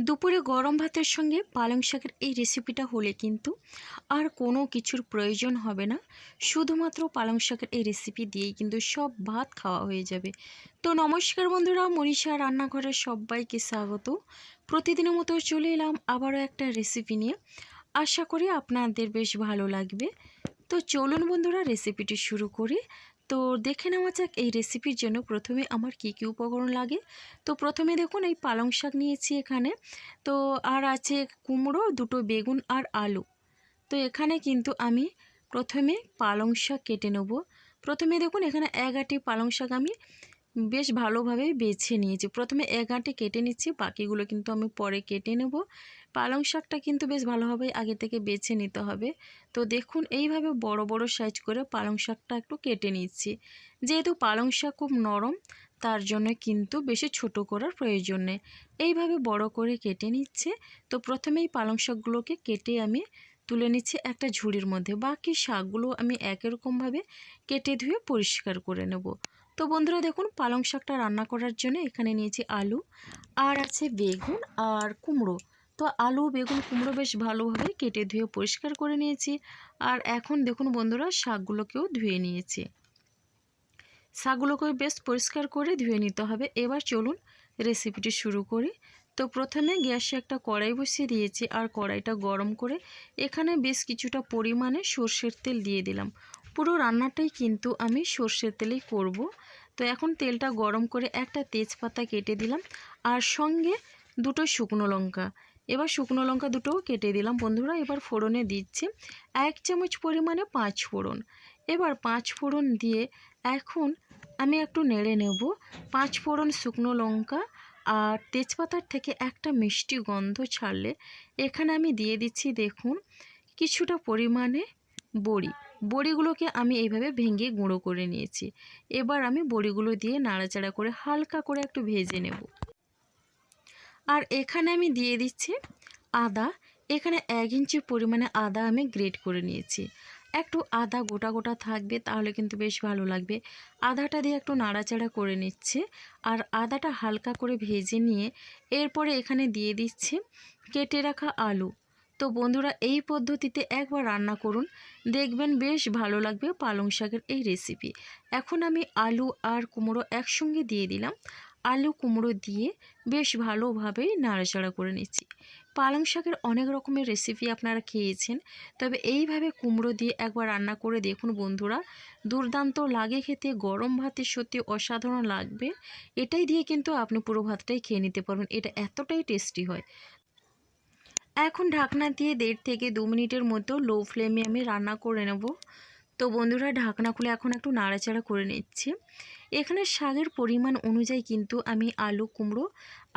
দুপুরে গরম ভাতের সঙ্গে পালং শাকের এই রেসিপিটা হলে কিন্তু আর কোনো কিছুর প্রয়োজন হবে না। শুধুমাত্র পালং শাকের এই রেসিপি দিয়েই কিন্তু সব ভাত খাওয়া হয়ে যাবে। তো নমস্কার বন্ধুরা, মনীষা রান্নাঘরের সবাইকে স্বাগত। প্রতিদিনের মতো চলে এলাম আবারও একটা রেসিপি নিয়ে। আশা করি আপনাদের বেশ ভালো লাগবে। তো চলুন বন্ধুরা রেসিপিটি শুরু করি। তো দেখে নেওয়া যাক এই রেসিপির জন্য প্রথমে আমার কী কী উপকরণ লাগে। তো প্রথমে দেখুন, এই পালং শাক নিয়েছি এখানে। তো আর আছে কুমড়ো, দুটো বেগুন আর আলু। তো এখানে কিন্তু আমি প্রথমে পালং শাক কেটে নেব। প্রথমে দেখুন, এখানে এক আটি পালং শাক আমি বেশ ভালোভাবে বেছে নিয়েছি। প্রথমে এক আটি কেটে নিচ্ছি, বাকিগুলো কিন্তু আমি পরে কেটে নেব। পালং শাকটা কিন্তু বেশ ভালোভাবে আগে থেকে বেছে নিতে হবে। তো দেখুন, এইভাবে বড় বড় সাইজ করে পালং শাকটা একটু কেটে নিচ্ছি। যেহেতু পালং শাক খুব নরম, তার জন্য কিন্তু বেশি ছোট করার প্রয়োজন নেই। এইভাবে বড় করে কেটে নিচ্ছে। তো প্রথমেই পালং শাকগুলোকে কেটে আমি তুলে নিচ্ছি একটা ঝুড়ির মধ্যে। বাকি শাকগুলো আমি একই রকমভাবে কেটে ধুয়ে পরিষ্কার করে নেব। তো বন্ধুরা, দেখুন, পালং শাকটা রান্না করার জন্য এখানে নিয়েছি আলু, আর আছে বেগুন আর কুমড়ো। তো আলু, বেগুন, কুমড়ো বেশ ভালোভাবে কেটে ধুয়ে পরিষ্কার করে নিয়েছি। আর এখন দেখুন বন্ধুরা, শাকগুলোকেও ধুয়ে নিয়েছি। শাকগুলোকে বেশ পরিষ্কার করে ধুয়ে নিতে হবে। এবার চলুন রেসিপিটি শুরু করি। তো প্রথমে গ্যাসে একটা কড়াই বসিয়ে দিয়েছি আর কড়াইটা গরম করে এখানে বেশ কিছুটা পরিমাণে সর্ষের তেল দিয়ে দিলাম। পুরো রান্নাটাই কিন্তু আমি সর্ষের তেলেই করব। তো এখন তেলটা গরম করে একটা তেজপাতা কেটে দিলাম। আর সঙ্গে দুটো শুকনো লঙ্কা। এবার শুকনো লঙ্কা দুটোও কেটে দিলাম বন্ধুরা, এবার ফোড়নে দিচ্ছি এক চামচ পরিমাণে পাঁচ ফোড়ন। এবার পাঁচ ফোড়ন দিয়ে এখন আমি একটু নেড়ে নেব। পাঁচ ফোড়ন শুকনো লঙ্কা আর তেজপাতার থেকে একটা মিষ্টি গন্ধ ছাড়লে এখানে আমি দিয়ে দিচ্ছি দেখুন কিছুটা পরিমাণে বড়ি। বড়িগুলোকে আমি এইভাবে ভেঙে গুঁড়ো করে নিয়েছি। এবার আমি বড়িগুলো দিয়ে নাড়াচাড়া করে হালকা করে একটু ভেজে নেব। আর এখানে আমি দিয়ে দিচ্ছি আদা। এখানে এক ইঞ্চি পরিমাণে আদা আমি গ্রেট করে নিয়েছি। একটু আদা গোটা গোটা থাকবে তাহলে কিন্তু বেশ ভালো লাগবে। আদাটা দিয়ে একটু নাড়াচাড়া করে নিচ্ছে আর আদাটা হালকা করে ভেজে নিয়ে এরপরে এখানে দিয়ে দিচ্ছে কেটে রাখা আলু। তো বন্ধুরা, এই পদ্ধতিতে একবার রান্না করুন, দেখবেন বেশ ভালো লাগবে পালং শাকের এই রেসিপি এখন আমি আলু আর কুমড়ো একসঙ্গে দিয়ে দিলাম। আলু কুমড়ো দিয়ে বেশ ভালোভাবেই নাড়াচাড়া করে নিচ্ছি। পালং শাকের অনেক রকমের রেসিপি আপনারা খেয়েছেন, তবে এইভাবে কুমড়ো দিয়ে একবার রান্না করে দেখুন বন্ধুরা, দুর্দান্ত লাগে খেতে, গরম ভাতে সত্যি অসাধারণ লাগবে। এটাই দিয়ে কিন্তু আপনি পুরো ভাতটাই খেয়ে নিতে পারবেন, এটা এতটাই টেস্টি হয়। এখন ঢাকনা দিয়ে দেড় থেকে দু মিনিটের মতো লো ফ্লেমে আমি রান্না করে নেব। তো বন্ধুরা, ঢাকনা খুলে এখন একটু নাড়াচাড়া করে নিচ্ছি। এখানে শাকের পরিমাণ অনুযায়ী কিন্তু আমি আলু কুমড়ো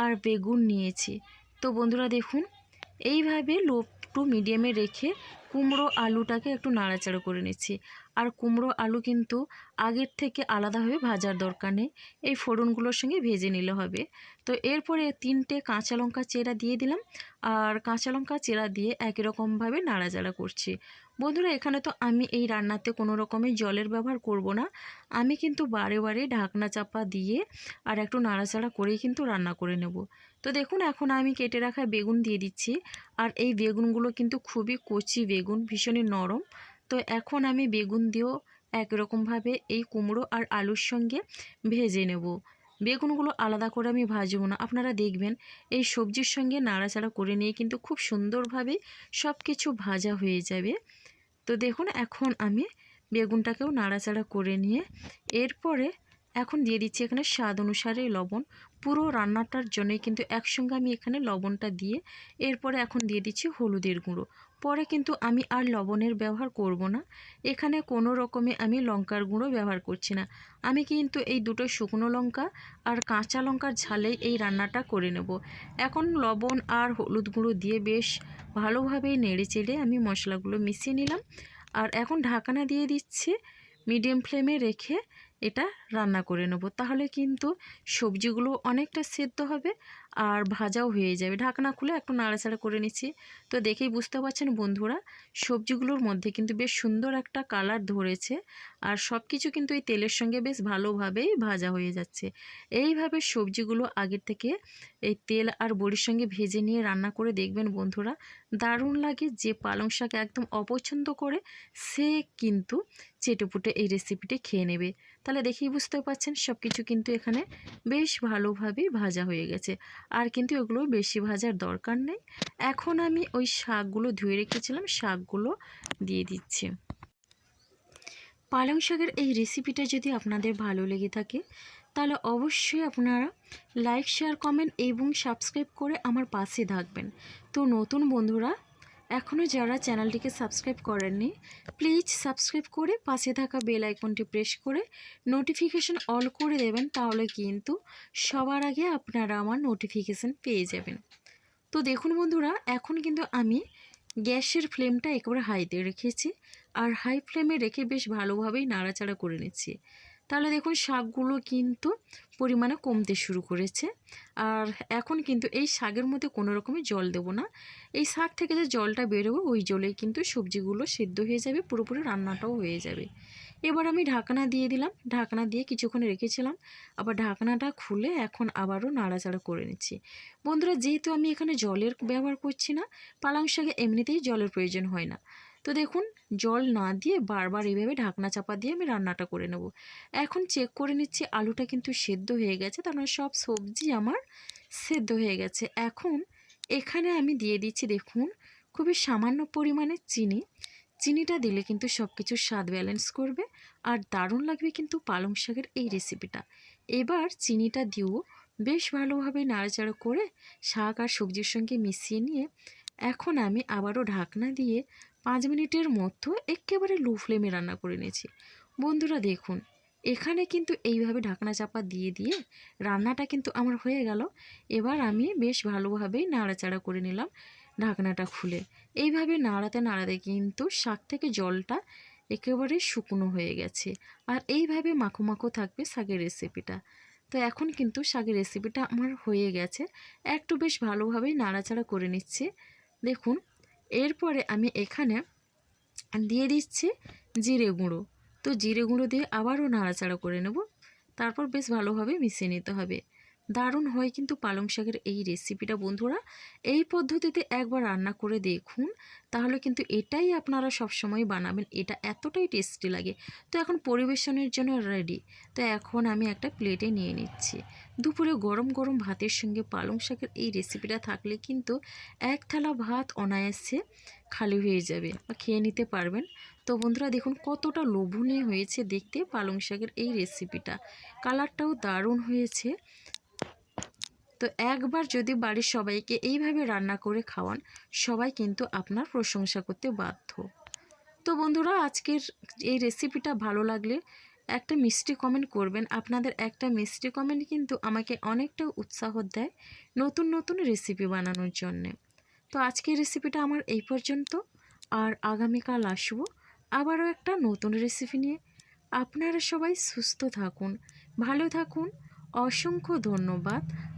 আর বেগুন নিয়েছি। তো বন্ধুরা দেখুন, এইভাবে লো টু মিডিয়ামে রেখে কুমড়ো আলুটাকে একটু নাড়াচাড়া করে নিচ্ছি। আর কুমড়ো আলু কিন্তু আগের থেকে আলাদাভাবে ভাজার দরকার নেই, এই ফোড়নগুলোর সঙ্গে ভেজে নিলে হবে। তো এরপরে তিনটে কাঁচা লঙ্কা চেরা দিয়ে দিলাম, আর কাঁচা লঙ্কা চেরা দিয়ে একই রকমভাবে নাড়াচাড়া করছি। বন্ধুরা, এখানে তো আমি এই রান্নাতে কোনো রকমের জলের ব্যবহার করব না। আমি কিন্তু বারে বারে ঢাকনা চাপা দিয়ে আর একটু নাড়াচাড়া করেই কিন্তু রান্না করে নেব। তো দেখুন, এখন আমি কেটে রাখা বেগুন দিয়ে দিচ্ছি। আর এই বেগুনগুলো কিন্তু খুবই কচি বেগুন, ভীষণই নরম। তো এখন আমি বেগুন দিয়েও একরকমভাবে এই কুমড়ো আর আলুর সঙ্গে ভেজে নেব। বেগুনগুলো আলাদা করে আমি ভাজবো না। আপনারা দেখবেন, এই সবজির সঙ্গে নাড়াচাড়া করে নিয়ে কিন্তু খুব সুন্দরভাবে সব কিছু ভাজা হয়ে যাবে। তো দেখুন এখন আমি বেগুনটাকেও নাড়াচাড়া করে নিয়ে এরপরে এখন দিয়ে দিচ্ছি এখানে স্বাদ অনুসারে লবণ। পুরো রান্নাটার জন্যই কিন্তু একসঙ্গে আমি এখানে লবণটা দিয়ে এরপরে এখন দিয়ে দিচ্ছি হলুদের গুঁড়ো। পরে কিন্তু আমি আর লবণের ব্যবহার করব না। এখানে কোনো রকমে আমি লঙ্কার গুঁড়ো ব্যবহার করছি না। আমি কিন্তু এই দুটো শুকনো লঙ্কা আর কাঁচা লঙ্কার ঝালেই এই রান্নাটা করে নেব। এখন লবণ আর হলুদ গুঁড়ো দিয়ে বেশ ভালোভাবেই নেড়ে চেড়ে আমি মশলাগুলো মিশিয়ে নিলাম। আর এখন ঢাকানা দিয়ে দিচ্ছি মিডিয়াম ফ্লেমে রেখে এটা রান্না করে নেব। তাহলে কিন্তু সবজিগুলো অনেকটা সেদ্ধ হবে আর ভাজাও হয়ে যাবে। ঢাকনা খুলে একটু নাড়াচাড়া করে নিচ্ছি। তো দেখেই বুঝতে পারছেন বন্ধুরা, সবজিগুলোর মধ্যে কিন্তু বেশ সুন্দর একটা কালার ধরেছে আর সব কিছু কিন্তু এই তেলের সঙ্গে বেশ ভালোভাবেই ভাজা হয়ে যাচ্ছে। এইভাবে সবজিগুলো আগের থেকে এই তেল আর বড়ির সঙ্গে ভেজে নিয়ে রান্না করে দেখবেন বন্ধুরা, দারুণ লাগে। যে পালং শাক একদম অপছন্দ করে, সে কিন্তু চেটেপুটে এই রেসিপিটি খেয়ে নেবে। তাহলে দেখেই বুঝতে পারছেন সব কিছু কিন্তু এখানে বেশ ভালোভাবেই ভাজা হয়ে গেছে। আর কিন্তু ওগুলো বেশি ভাজার দরকার নেই। এখন আমি ওই শাকগুলো ধুয়ে রেখেছিলাম, শাকগুলো দিয়ে দিচ্ছি। পালং শাকের এই রেসিপিটা যদি আপনাদের ভালো লেগে থাকে, তাহলে অবশ্যই আপনারা লাইক শেয়ার কমেন্ট এবং সাবস্ক্রাইব করে আমার পাশে থাকবেন। তো নতুন বন্ধুরা এখনও যারা চ্যানেলটিকে সাবস্ক্রাইব করেননি, প্লিজ সাবস্ক্রাইব করে পাশে থাকা বেল আইকনটি প্রেস করে নোটিফিকেশন অল করে দেবেন, তাহলে কিন্তু সবার আগে আপনারা আমার নোটিফিকেশান পেয়ে যাবেন। তো দেখুন বন্ধুরা, এখন কিন্তু আমি গ্যাসের ফ্লেমটা একেবারে হাইতে রেখেছি, আর হাই ফ্লেমে রেখে বেশ ভালোভাবেই নাড়াচাড়া করে নিচ্ছি। তাহলে দেখুন শাকগুলো কিন্তু পরিমাণে কমতে শুরু করেছে। আর এখন কিন্তু এই শাকের মধ্যে কোনো রকমের জল দেবো না। এই শাক থেকে যে জলটা বেরোবে, ওই জলেই কিন্তু সবজিগুলো সেদ্ধ হয়ে যাবে, পুরোপুরি রান্নাটাও হয়ে যাবে। এবার আমি ঢাকনা দিয়ে দিলাম। ঢাকনা দিয়ে কিছুক্ষণ রেখেছিলাম। আবার ঢাকনাটা খুলে এখন আবারও নাড়াচাড়া করে নিচ্ছি। বন্ধুরা, যেহেতু আমি এখানে জলের ব্যবহার করছি না, পালং শাকে এমনিতেই জলের প্রয়োজন হয় না। তো দেখুন, জল না দিয়ে বারবার এইভাবে ঢাকনা চাপা দিয়ে আমি রান্নাটা করে নেব। এখন চেক করে নিচ্ছি, আলুটা কিন্তু সেদ্ধ হয়ে গেছে, তার মানে সব সবজি আমার সেদ্ধ হয়ে গেছে। এখন এখানে আমি দিয়ে দিচ্ছি, দেখুন, খুবই সামান্য পরিমাণে চিনি। চিনিটা দিলে কিন্তু সব কিছুর স্বাদ ব্যালেন্স করবে আর দারুণ লাগবে কিন্তু পালং শাকের এই রেসিপিটা এবার চিনিটা দিয়েও বেশ ভালোভাবে নাড়াচাড়া করে শাক আর সবজির সঙ্গে মিশিয়ে নিয়ে এখন আমি আবারও ঢাকনা দিয়ে পাঁচ মিনিটের মতো একেবারে লো ফ্লেমে রান্না করে নিয়েছি। বন্ধুরা দেখুন, এখানে কিন্তু এইভাবে ঢাকনা চাপা দিয়ে দিয়ে রান্নাটা কিন্তু আমার হয়ে গেল। এবার আমি বেশ ভালোভাবেই নাড়াচাড়া করে নিলাম ঢাকনাটা খুলে। এইভাবে নাড়াতে নাড়াতে কিন্তু শাক থেকে জলটা একেবারে শুকনো হয়ে গেছে। আর এইভাবে মাখো মাখো থাকবে শাকের রেসিপিটা তো এখন কিন্তু শাকের রেসিপিটা আমার হয়ে গেছে। একটু বেশ ভালোভাবেই নাড়াচাড়া করে নিচ্ছে। দেখুন এরপরে আমি এখানে দিয়ে দিচ্ছি জিরে গুঁড়ো। তো জিরে গুঁড়ো দিয়ে আবারও নাড়াচাড়া করে নেব। তারপর বেশ ভালোভাবে মিশিয়ে নিতে হবে। দারুণ হয় কিন্তু পালং শাকের এই রেসিপিটা বন্ধুরা। এই পদ্ধতিতে একবার রান্না করে দেখুন, তাহলে কিন্তু এটাই আপনারা সবসময় বানাবেন। এটা এতটাই টেস্টি লাগে। তো এখন পরিবেশনের জন্য রেডি তো এখন আমি একটা প্লেটে নিয়ে নিচ্ছি। দুপুরে গরম গরম ভাতের সঙ্গে পালং শাকের এই রেসিপিটা থাকলে কিন্তু এক থালা ভাত অনায়াসে খালি হয়ে যাবে বা খেয়ে নিতে পারবেন। তো বন্ধুরা, দেখুন কতটা লোভনীয় হয়েছে দেখতে পালং শাকের এই রেসিপিটা কালারটাও দারুণ হয়েছে। তো একবার যদি বাড়ির সবাইকে এইভাবে রান্না করে খাওয়ান, সবাই কিন্তু আপনার প্রশংসা করতে বাধ্য। তো বন্ধুরা, আজকের এই রেসিপিটা ভালো লাগলে একটা মিষ্টি কমেন্ট করবেন। আপনাদের একটা মিষ্টি কমেন্ট কিন্তু আমাকে অনেকটা উৎসাহ দেয় নতুন নতুন রেসিপি বানানোর জন্যে। তো আজকের রেসিপিটা আমার এই পর্যন্ত। আর আগামীকাল আসব আবারও একটা নতুন রেসিপি নিয়ে। আপনারা সবাই সুস্থ থাকুন, ভালো থাকুন। অসংখ্য ধন্যবাদ।